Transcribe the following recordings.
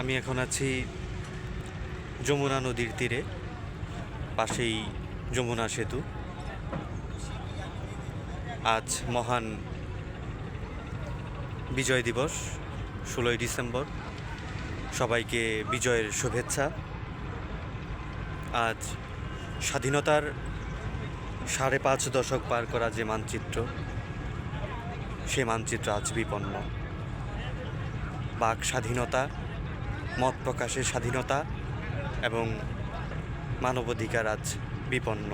আমি এখন আছি যমুনা নদীর তীরে, পাশেই যমুনা সেতু। আজ মহান বিজয় দিবস, ষোলোই ডিসেম্বর। সবাইকে বিজয়ের শুভেচ্ছা। আজ স্বাধীনতার সাড়ে পাঁচ দশক পার করা যে মানচিত্র, সে মানচিত্র আজ বিপন্ন। বাক স্বাধীনতা মত প্রকাশের স্বাধীনতা এবং মানবাধিকার আজ বিপন্ন।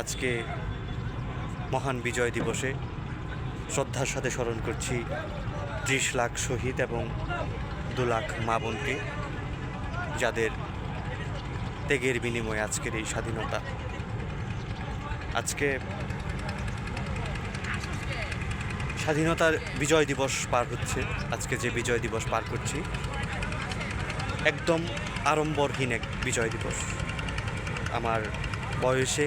আজকে মহান বিজয় দিবসে শ্রদ্ধার সাথে স্মরণ করছি ত্রিশ লাখ শহীদ এবং দু লাখ মা বোনকে, যাদের ত্যাগের বিনিময়ে আজকের এই স্বাধীনতা। আজকে স্বাধীনতার বিজয় দিবস পার হচ্ছে, আজকে যে বিজয় দিবস পার করছি একদম আড়ম্বরহীন এক বিজয় দিবস। আমার বয়সে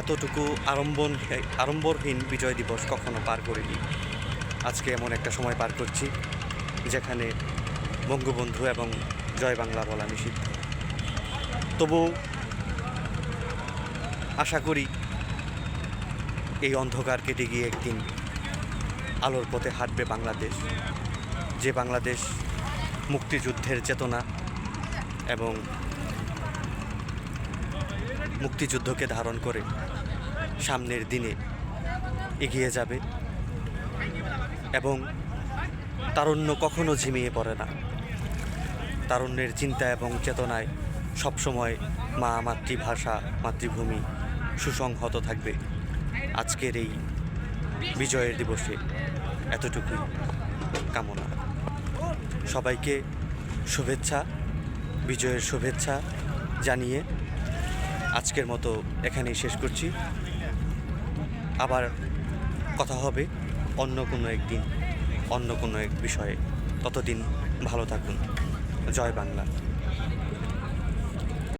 এতটুকু আড়ম্বন, আড়ম্বরহীন বিজয় দিবস কখনো পার করিনি। আজকে এমন একটা সময় পার করছি, যেখানে বঙ্গবন্ধু এবং জয় বাংলা বলা নিষিদ্ধ। তবু আশা করি এই অন্ধকার কেটে গিয়ে একদিন আলোর পথে হাঁটবে বাংলাদেশ। যে বাংলাদেশ মুক্তিযুদ্ধের চেতনা এবং মুক্তিযুদ্ধকে ধারণ করে সামনের দিনে এগিয়ে যাবে এবং তারুণ্য কখনো ঝিমিয়ে পড়ে না। তারুণ্যের চিন্তা এবং চেতনায় সবসময় মা মাতৃভাষা, মাতৃভূমি সুসংহত থাকবে। আজকের এই বিজয়ের দিবসে এতটুকুই। কামনা। সবাইকে শুভেচ্ছা, বিজয়ের শুভেচ্ছা জানিয়ে আজকের মতো এখানেই শেষ করছি। আবার কথা হবে অন্য কোনো একদিন, অন্য কোনো এক বিষয়ে। ততদিন ভালো থাকুন। জয় বাংলা।